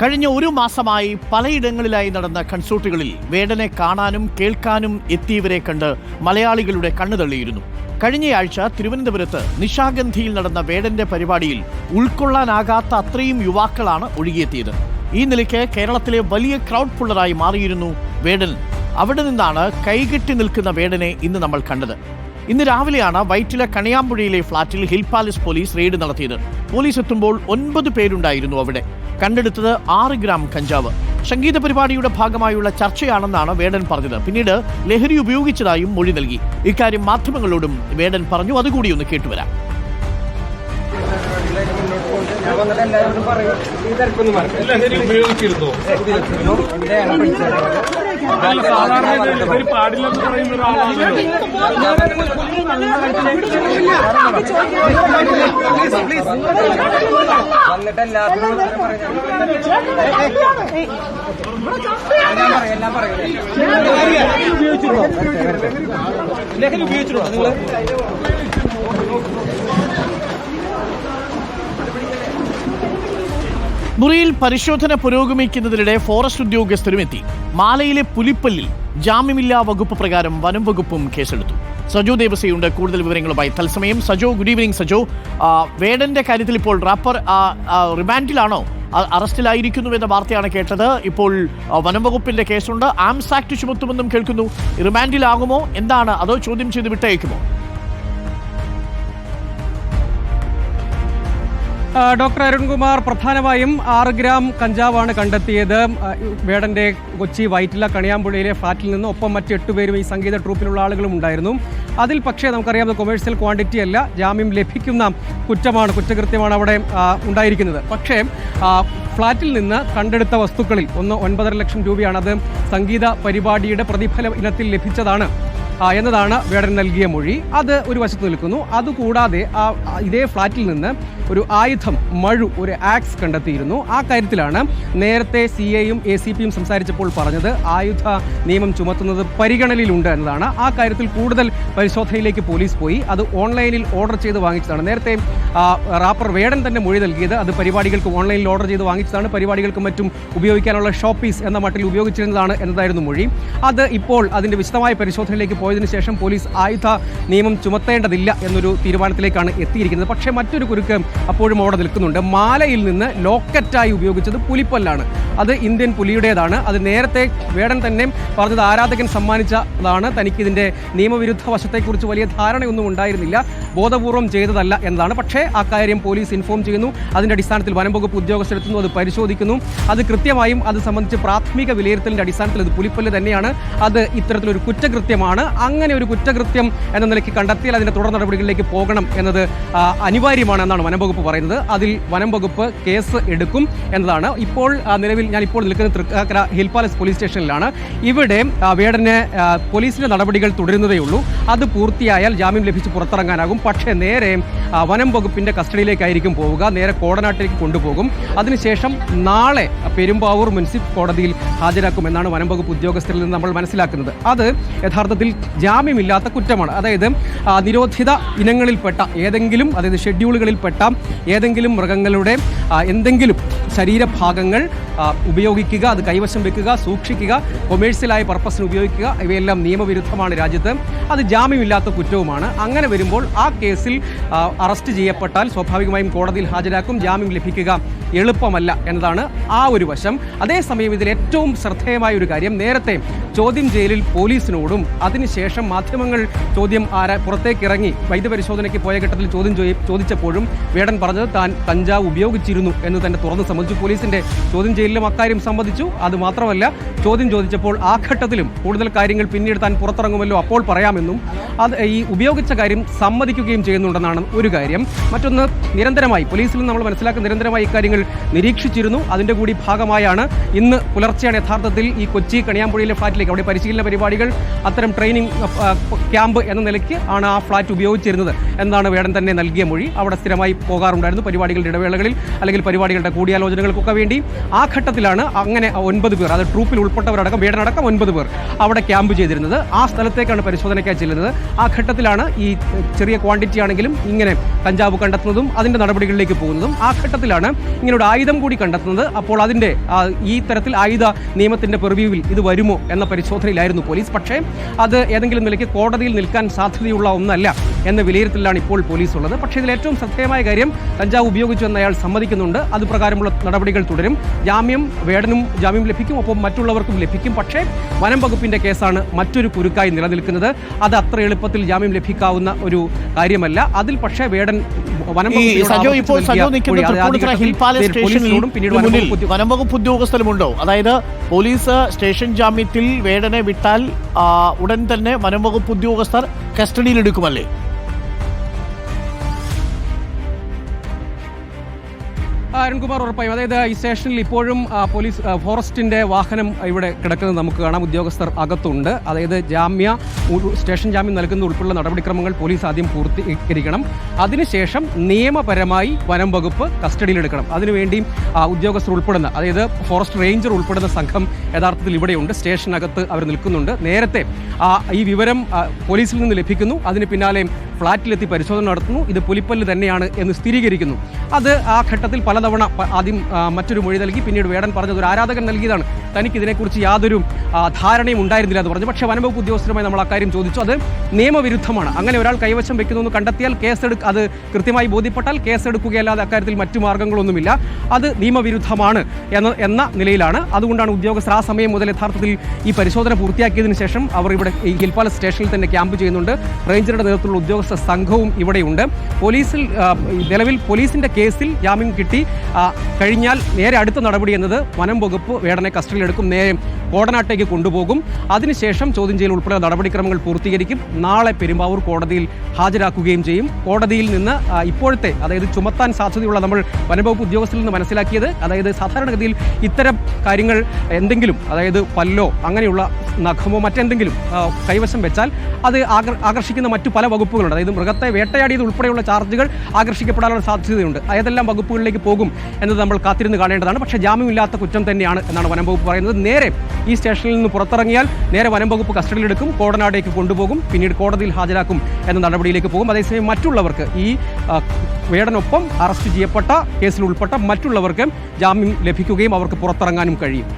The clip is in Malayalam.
കഴിഞ്ഞ ഒരു മാസമായി പലയിടങ്ങളിലായി നടന്ന കൺസോർട്ടുകളിൽ വേടനെ കാണാനും കേൾക്കാനും എത്തിയവരെ കണ്ട് മലയാളികളുടെ കണ്ണു തള്ളിയിരുന്നു. കഴിഞ്ഞയാഴ്ച തിരുവനന്തപുരത്ത് നിശാഗന്ധിയിൽ നടന്ന വേടന്റെ പരിപാടിയിൽ ഉൾക്കൊള്ളാനാകാത്ത അത്രയും യുവാക്കളാണ് ഒഴുകിയെത്തിയത്. ഈ നിലയ്ക്ക് കേരളത്തിലെ വലിയ ക്രൗഡ് പുള്ളറായി മാറിയിരുന്നു വേടൻ. അവിടെ നിന്നാണ് കൈകെട്ടി നിൽക്കുന്ന വേടനെ ഇന്ന് നമ്മൾ കണ്ടത്. ഇന്ന് രാവിലെയാണ് വൈറ്റില കണിയാമ്പുഴയിലെ ഫ്ളാറ്റിൽ ഹിൽ പാലസ് പോലീസ് റെയ്ഡ് നടത്തിയത്. പോലീസ് എത്തുമ്പോൾ ഒൻപത് പേരുണ്ടായിരുന്നു അവിടെ. കണ്ടെടുത്തത് ആറ് ഗ്രാം കഞ്ചാവ്. സംഗീത പരിപാടിയുടെ ഭാഗമായുള്ള ചർച്ചയാണെന്നാണ് വേടൻ പറഞ്ഞത്. പിന്നീട് ലഹരി ഉപയോഗിച്ചതായും മൊഴി നൽകി. ഇക്കാര്യം മാധ്യമങ്ങളോടും വേടൻ പറഞ്ഞു. അതുകൂടി ഒന്ന് കേട്ടുവരാം. ഞാൻ വന്നിട്ട് എല്ലാവരോടും പറയും. ഈ തിരക്കൊന്നും ഉപയോഗിച്ചിരുന്നോ? പാടില്ലെന്ന് പറയുന്ന വന്നിട്ട് എല്ലാത്തിനും എല്ലാം പറയും. ലഹരി ഉപയോഗിച്ചിട്ടുണ്ടോ നിങ്ങൾ മുറിയിൽ പരിശോധന പുരോഗമിക്കുന്നതിനിടെ ഫോറസ്റ്റ് ഉദ്യോഗസ്ഥരും എത്തി. മാലയിലെ പുലിപ്പല്ലിൽ ജാമ്യമില്ലാ വകുപ്പ് പ്രകാരം വനം വകുപ്പും കേസെടുത്തു. സജോ ദേവസയുണ്ട് കൂടുതൽ വിവരങ്ങളുമായി തത്സമയം സജോ ഗുഡ് ഈവനിങ് സജോ. വേടന്റെ കാര്യത്തിൽ ഇപ്പോൾ റാപ്പർ റിമാൻഡിലാണോ അറസ്റ്റിലായിരിക്കുന്നു എന്ന വാർത്തയാണ് കേട്ടത്. ഇപ്പോൾ വനം വകുപ്പിന്റെ കേസുണ്ട്. ആംസ് ആക്ട് ചുമത്തുമെന്നും കേൾക്കുന്നു. റിമാൻഡിലാകുമോ എന്താണ്? അതോ ചോദ്യം ചെയ്ത് വിട്ടയക്കുമോ ഡോക്ടർ അരുൺകുമാർ പ്രധാനമായും ആറ് ഗ്രാം കഞ്ചാവാണ് കണ്ടെത്തിയത്. വേടന്റെ കൊച്ചി വൈറ്റില കണിയാമ്പുഴയിലെ ഫ്ളാറ്റിൽ നിന്ന് ഒപ്പം മറ്റ് എട്ടുപേരും ഈ സംഗീത ട്രൂപ്പിലുള്ള ആളുകളും ഉണ്ടായിരുന്നു. അതിൽ പക്ഷേ നമുക്കറിയാം കൊമേഴ്സ്യൽ ക്വാണ്ടിറ്റി അല്ല ജാമ്യം ലഭിക്കുന്ന കുറ്റമാണ് കുറ്റകൃത്യമാണ് അവിടെ ഉണ്ടായിരിക്കുന്നത്. പക്ഷേ ഫ്ളാറ്റിൽ നിന്ന് കണ്ടെടുത്ത വസ്തുക്കളിൽ ഒന്ന് ഒൻപതര ലക്ഷം രൂപയാണ് അത് സംഗീത പരിപാടിയുടെ പ്രതിഫല ഇനത്തിൽ ലഭിച്ചതാണ് എന്നതാണ് വേടൻ നൽകിയ മൊഴി. അത് ഒരു വശത്ത് നിൽക്കുന്നു. അതുകൂടാതെ ഇതേ ഫ്ളാറ്റിൽ നിന്ന് ഒരു ആയുധം മഴു ഒരു ആക്സ് കണ്ടെത്തിയിരുന്നു. ആ കാര്യത്തിലാണ് നേരത്തെ സി എയും എ സി പിയും സംസാരിച്ചപ്പോൾ പറഞ്ഞത് ആയുധ നിയമം ചുമത്തുന്നത് പരിഗണനയിലുണ്ട് എന്നതാണ്. ആ കാര്യത്തിൽ കൂടുതൽ പരിശോധനയിലേക്ക് പോലീസ് പോയി. അത് ഓൺലൈനിൽ ഓർഡർ ചെയ്ത് വാങ്ങിച്ചതാണ്. നേരത്തെ റാപ്പർ വേടൻ തന്നെ മൊഴി നൽകിയത് അത് പരിപാടികൾക്ക് ഓൺലൈനിൽ ഓർഡർ ചെയ്ത് വാങ്ങിച്ചതാണ്. പരിപാടികൾക്കും മറ്റും ഉപയോഗിക്കാനുള്ള ഷോപ്പീസ് എന്ന മട്ടിൽ ഉപയോഗിച്ചിരുന്നതാണ് എന്നതായിരുന്നു മൊഴി. അത് ഇപ്പോൾ അതിന്റെ വിശദമായ പരിശോധനയിലേക്ക് പോയതിനു ശേഷം പോലീസ് ആയുധ നിയമം ചുമത്തേണ്ടതില്ല എന്നൊരു തീരുമാനത്തിലേക്കാണ് എത്തിയിരിക്കുന്നത്. പക്ഷേ മറ്റൊരു കുരുക്ക് അപ്പോഴും അവിടെ നിൽക്കുന്നുണ്ട്. മാലയിൽ നിന്ന് ലോക്കറ്റായി ഉപയോഗിച്ചത് പുലിപ്പല്ലാണ്. അത് ഇന്ത്യൻ പുലിയുടേതാണ്. അത് നേരത്തെ വേടൻ തന്നെ പറഞ്ഞത് ആരാധകൻ സമ്മാനിച്ചതാണ്. തനിക്കിതിന്റെ നിയമവിരുദ്ധ വശത്തെക്കുറിച്ച് വലിയ ധാരണയൊന്നും ഉണ്ടായിരുന്നില്ല. ബോധപൂർവം ചെയ്തതല്ല എന്നതാണ്. പക്ഷേ ആ കാര്യം പോലീസ് ഇൻഫോം ചെയ്യുന്നു. അതിന്റെ അടിസ്ഥാനത്തിൽ വനം വകുപ്പ് ഉദ്യോഗസ്ഥരെത്തുന്നു അത് പരിശോധിക്കുന്നു. അത് കൃത്യമായും അത് സംബന്ധിച്ച് പ്രാഥമിക വിലയിരുത്തലിന്റെ അടിസ്ഥാനത്തിൽ അത് പുലിപ്പല്ല് തന്നെയാണ്. അത് ഇത്തരത്തിലൊരു കുറ്റകൃത്യമാണ്. അങ്ങനെ ഒരു കുറ്റകൃത്യം എന്ന നിലയ്ക്ക് കണ്ടെത്തിയാൽ അതിന്റെ തുടർ നടപടികളിലേക്ക് പോകണം എന്നത് അനിവാര്യമാണ് എന്നാണ് വനം വകുപ്പ് പറയുന്നത്. അതിൽ വനം വകുപ്പ് കേസ് എടുക്കും എന്നതാണ്. ഇപ്പോൾ നിലവിൽ ഞാൻ ഇപ്പോൾ നിൽക്കുന്ന തൃക്കാക്കര ഹിൽ പാലസ് പോലീസ് സ്റ്റേഷനിലാണ്. ഇവിടെ വേടന് പോലീസിന്റെ നടപടികൾ തുടരുന്നതേ ഉള്ളൂ. അത് പൂർത്തിയായാൽ ജാമ്യം ലഭിച്ച് പുറത്തിറങ്ങാനാകും. പക്ഷേ നേരെ വനം വകുപ്പിന്റെ കസ്റ്റഡിയിലേക്കായിരിക്കും പോവുക. നേരെ കോടനാട്ടിലേക്ക് കൊണ്ടുപോകും. അതിനുശേഷം നാളെ പെരുമ്പാവൂർ മുനിസിപ്പൽ കോടതിയിൽ ഹാജരാക്കുമെന്നാണ് വനം വകുപ്പ് ഉദ്യോഗസ്ഥരിൽ നിന്ന് നമ്മൾ മനസ്സിലാക്കുന്നത്. അത് യഥാർത്ഥത്തിൽ ജാമ്യമില്ലാത്ത കുറ്റമാണ്. അതായത് നിരോധിത ഇനങ്ങളിൽപ്പെട്ട ഏതെങ്കിലും അതായത് ഷെഡ്യൂളുകളിൽപ്പെട്ട ഏതെങ്കിലും മൃഗങ്ങളുടെ എന്തെങ്കിലും ശരീരഭാഗങ്ങൾ ഉപയോഗിക്കുക അത് കൈവശം വെക്കുക സൂക്ഷിക്കുക കൊമേഴ്സ്യലായ പർപ്പസിന് ഉപയോഗിക്കുക ഇവയെല്ലാം നിയമവിരുദ്ധമാണ് രാജ്യത്ത്. അത് ജാമ്യമില്ലാത്ത കുറ്റവുമാണ്. അങ്ങനെ വരുമ്പോൾ ആ കേസിൽ അറസ്റ്റ് ചെയ്യപ്പെട്ടാൽ സ്വാഭാവികമായും കോടതിയിൽ ഹാജരാക്കും ജാമ്യം ലഭിക്കുക. എളുപ്പമല്ല എന്നതാണ് ആ ഒരു വശം. അതേസമയം ഇതിൽ ഏറ്റവും ശ്രദ്ധേയമായ ഒരു കാര്യം നേരത്തെ ചോദ്യം ചെയ്യലിൽ പോലീസിനോടും അതിനുശേഷം മാധ്യമങ്ങൾ ചോദ്യം ആരാ പുറത്തേക്ക് ഇറങ്ങി വൈദ്യപരിശോധനയ്ക്ക് പോയ ഘട്ടത്തിൽ ചോദ്യം ചോദിച്ചപ്പോഴും വേടൻ പറഞ്ഞത് താൻ കഞ്ചാവ് ഉപയോഗിച്ചിരുന്നു എന്ന് തന്നെ തുറന്ന് സംബന്ധിച്ചു പോലീസിന്റെ ചോദ്യം ചെയ്യലിലും അക്കാര്യം സംബന്ധിച്ചു. അത് മാത്രമല്ല ചോദ്യം ചോദിച്ചപ്പോൾ ആ ഘട്ടത്തിലും കൂടുതൽ കാര്യങ്ങൾ പിന്നീട് താൻ പുറത്തിറങ്ങുമല്ലോ അപ്പോൾ പറയാമെന്നും അത് ഈ ഉപയോഗിച്ച കാര്യം സമ്മതിക്കുകയും ചെയ്യുന്നുണ്ടെന്നാണ് ഒരു കാര്യം. മറ്റൊന്ന് നിരന്തരമായി പോലീസിൽ നമ്മൾ മനസ്സിലാക്കുന്ന നിരന്തരമായി ഇക്കാര്യങ്ങൾ നിരീക്ഷിച്ചിരുന്നു. അതിന്റെ കൂടി ഭാഗമായാണ് ഇന്ന് പുലർച്ചെയാണ് യഥാർത്ഥത്തിൽ ഈ കൊച്ചി കണിയാമ്പുഴയിലെ ഫ്ളാറ്റിലേക്ക്. അവിടെ പരിശീലന പരിപാടികൾ അത്തരം ട്രെയിനിങ് ക്യാമ്പ് എന്ന നിലയ്ക്ക് ആണ് ആ ഫ്ളാറ്റ് ഉപയോഗിച്ചിരുന്നത് എന്നാണ് വേടൻ തന്നെ നൽകിയ മൊഴി. അവിടെ സ്ഥിരമായി പോകാറുണ്ടായിരുന്നു പരിപാടികളുടെ ഇടവേളകളിൽ അല്ലെങ്കിൽ പരിപാടികളുടെ കൂടിയാലോചനകൾക്കൊക്കെ വേണ്ടി. ആ ഘട്ടത്തിലാണ് അങ്ങനെ ഒൻപത് പേർ അത് ട്രൂപ്പിൽ ഉൾപ്പെട്ടവരടക്കം വേടനടക്കം ഒൻപത് പേർ അവിടെ ക്യാമ്പ് ചെയ്തിരുന്നത്. ആ സ്ഥലത്തേക്കാണ് പരിശോധനയ്ക്കായി ചെല്ലുന്നത്. ആ ഘട്ടത്തിലാണ് ഈ ചെറിയ ക്വാണ്ടിറ്റി ആണെങ്കിലും ഇങ്ങനെ കഞ്ചാവ് കണ്ടെത്തുന്നതും അതിന്റെ നടപടികളിലേക്ക് പോകുന്നതും. ആ ഘട്ടത്തിലാണ് ഇങ്ങനെ ഇങ്ങനെ ഒരു ആയുധം കൂടി കണ്ടെത്തുന്നത്. അപ്പോൾ അതിന്റെ ഈ തരത്തിൽ ആയുധ നിയമത്തിന്റെ പെർവ്യൂവിൽ ഇത് വരുമോ എന്ന പരിശോധനയിലായിരുന്നു പോലീസ്. പക്ഷേ അത് ഏതെങ്കിലും നിലയ്ക്ക് കോടതിയിൽ നിൽക്കാൻ സാധ്യതയുള്ള ഒന്നല്ല എന്ന വിലയിരുത്തലാണ് ഇപ്പോൾ പോലീസ് ഉള്ളത് പക്ഷേ ഇതിൽ ഏറ്റവും ശ്രദ്ധേയമായ കാര്യം കഞ്ചാവ് ഉപയോഗിച്ചു എന്ന് അയാൾ സമ്മതിക്കുന്നുണ്ട്. അത് പ്രകാരമുള്ള നടപടികൾ തുടരും. ജാമ്യം വേടനും ജാമ്യം ലഭിക്കും ഒപ്പം മറ്റുള്ളവർക്കും ലഭിക്കും. പക്ഷേ വനം വകുപ്പിന്റെ കേസാണ് മറ്റൊരു കുരുക്കായി നിലനിൽക്കുന്നത്. അത് അത്ര എളുപ്പത്തിൽ ജാമ്യം ലഭിക്കാവുന്ന ഒരു കാര്യമല്ല. അതിൽ പക്ഷേ വേടൻ വനം പോലീസിനോടും പിന്നീട് വനം സ്റ്റേഷനിൽ വകുപ്പ് ഉദ്യോഗ- ഉദ്യോഗസ്ഥരുമുണ്ടോ അതായത് പോലീസ് സ്റ്റേഷൻ ജാമ്യത്തിൽ വേടനെ വിട്ടാൽ ഉടൻ തന്നെ വനം വകുപ്പ് ഉദ്യോഗസ്ഥർ കസ്റ്റഡിയിലെടുക്കുമല്ലേ? അരുൺകുമാർ ഉറപ്പായും. അതായത് ഈ സ്റ്റേഷനിൽ ഇപ്പോഴും പോലീസ് ഫോറസ്റ്റിന്റെ വാഹനം ഇവിടെ കിടക്കുന്നത് നമുക്ക് കാണാം. ഉദ്യോഗസ്ഥർ അകത്തുണ്ട്. അതായത് ജാമ്യ സ്റ്റേഷൻ ജാമ്യം നൽകുന്ന ഉൾപ്പെടെയുള്ള നടപടിക്രമങ്ങൾ പോലീസ് ആദ്യം പൂർത്തീകരിക്കണം. അതിനുശേഷം നിയമപരമായി വനം വകുപ്പ് കസ്റ്റഡിയിലെടുക്കണം. അതിനുവേണ്ടി ആ, ഉദ്യോഗസ്ഥർ ഉൾപ്പെടുന്ന അതായത് ഫോറസ്റ്റ് റേഞ്ചർ ഉൾപ്പെടുന്ന സംഘം യഥാർത്ഥത്തിൽ ഇവിടെയുണ്ട്. സ്റ്റേഷനകത്ത് അവർ നിൽക്കുന്നുണ്ട്. നേരത്തെ ഈ വിവരം പോലീസിൽ നിന്ന് ലഭിക്കുന്നു. അതിന് പിന്നാലെ ഫ്ളാറ്റിലെത്തി പരിശോധന നടത്തുന്നു. ഇത് പുലിപ്പല്ല് തന്നെയാണ് എന്ന് സ്ഥിരീകരിക്കുന്നു. അത് ആ ഘട്ടത്തിൽ പലതവണ ആദ്യം മറ്റൊരു മൊഴി നൽകി. പിന്നീട് വേടൻ പറഞ്ഞത് ഒരു ആരാധകൻ നൽകിയതാണ്. തനിക്ക് ഇതിനെക്കുറിച്ച് യാതൊരു ധാരണയും ഉണ്ടായിരുന്നില്ല എന്ന് പറഞ്ഞു. പക്ഷേ വനംവകുപ്പ് ഉദ്യോഗസ്ഥരുമായി നമ്മൾ അക്കാര്യം ചോദിച്ചു. അത് നിയമവിരുദ്ധമാണ്. അങ്ങനെ ഒരാൾ കൈവശം വെക്കുന്നു എന്ന് കണ്ടെത്തിയാൽ കേസെടുക്ക അത് കൃത്യമായി ബോധ്യപ്പെട്ടാൽ കേസെടുക്കുകയല്ലാതെ അക്കാര്യത്തിൽ മറ്റു മാർഗങ്ങളൊന്നുമില്ല. അത് നിയമവിരുദ്ധമാണ് എന്ന എന്ന നിലയിലാണ്. അതുകൊണ്ടാണ് ഉദ്യോഗസ്ഥർ ആ സമയം മുതൽ യഥാർത്ഥത്തിൽ ഈ പരിശോധന പൂർത്തിയാക്കിയതിനു ശേഷം അവർ ഇവിടെ ഈ ഹിൽപാല സ്റ്റേഷനിൽ തന്നെ ക്യാമ്പ് ചെയ്യുന്നുണ്ട്. റേഞ്ചറുടെ നേതൃത്വത്തിലുള്ള ഉദ്യോഗസ്ഥ സംഘവും ഇവിടെയുണ്ട്. പോലീസിൽ നിലവിൽ പോലീസിന്റെ കേസിൽ ജാമ്യം കിട്ടി. കഴിഞ്ഞാൽ നേരെ അടുത്ത നടപടി എന്നത് വനം വകുപ്പ് വേടനെ കസ്റ്റഡിയിലെടുക്കും. നേരെ കോടനാട്ടേക്ക് കൊണ്ടുപോകും. അതിനുശേഷം ചോദ്യം ചെയ്യൽ ഉൾപ്പെടെ നടപടിക്രമങ്ങൾ പൂർത്തീകരിക്കും. നാളെ പെരുമ്പാവൂർ കോടതിയിൽ ഹാജരാക്കുകയും ചെയ്യും. കോടതിയിൽ നിന്ന് ഇപ്പോഴത്തെ അതായത് ചുമത്താൻ സാധ്യതയുള്ള നമ്മൾ വനംവകുപ്പ് ഉദ്യോഗസ്ഥരിൽ നിന്ന് മനസ്സിലാക്കിയത് അതായത് സാധാരണഗതിയിൽ ഇത്തരം കാര്യങ്ങൾ എന്തെങ്കിലും അതായത് പല്ലോ അങ്ങനെയുള്ള നഖമോ മറ്റെന്തെങ്കിലും കൈവശം വെച്ചാൽ അത് ആകർഷിക്കുന്ന മറ്റു പല വകുപ്പുകളുണ്ട്. അതായത് മൃഗത്തെ വേട്ടയാടിയത് ഉൾപ്പെടെയുള്ള ചാർജുകൾ ആകർഷിക്കപ്പെടാനുള്ള സാധ്യതയുണ്ട്. ഏതെല്ലാം വകുപ്പുകളിലേക്ക് പോകും എന്നത് നമ്മൾ കാത്തിരുന്ന് കാണേണ്ടതാണ്. പക്ഷേ ജാമ്യമില്ലാത്ത കുറ്റം തന്നെയാണ് എന്നാണ് വനം വകുപ്പ് പറയുന്നത്. നേരെ ഈ സ്റ്റേഷനിൽ നിന്ന് പുറത്തിറങ്ങിയാൽ നേരെ വനം വകുപ്പ് കസ്റ്റഡിയിലെടുക്കും കോടനാടേക്ക് കൊണ്ടുപോകും പിന്നീട് കോടതിയിൽ ഹാജരാക്കും എന്ന നടപടിയിലേക്ക് പോകും. അതേസമയം മറ്റുള്ളവർക്ക് ഈ വേടനൊപ്പം അറസ്റ്റ് ചെയ്യപ്പെട്ട കേസിൽ ഉൾപ്പെട്ട മറ്റുള്ളവർക്ക് ജാമ്യം ലഭിക്കുകയും അവർക്ക് പുറത്തിറങ്ങാനും കഴിയും.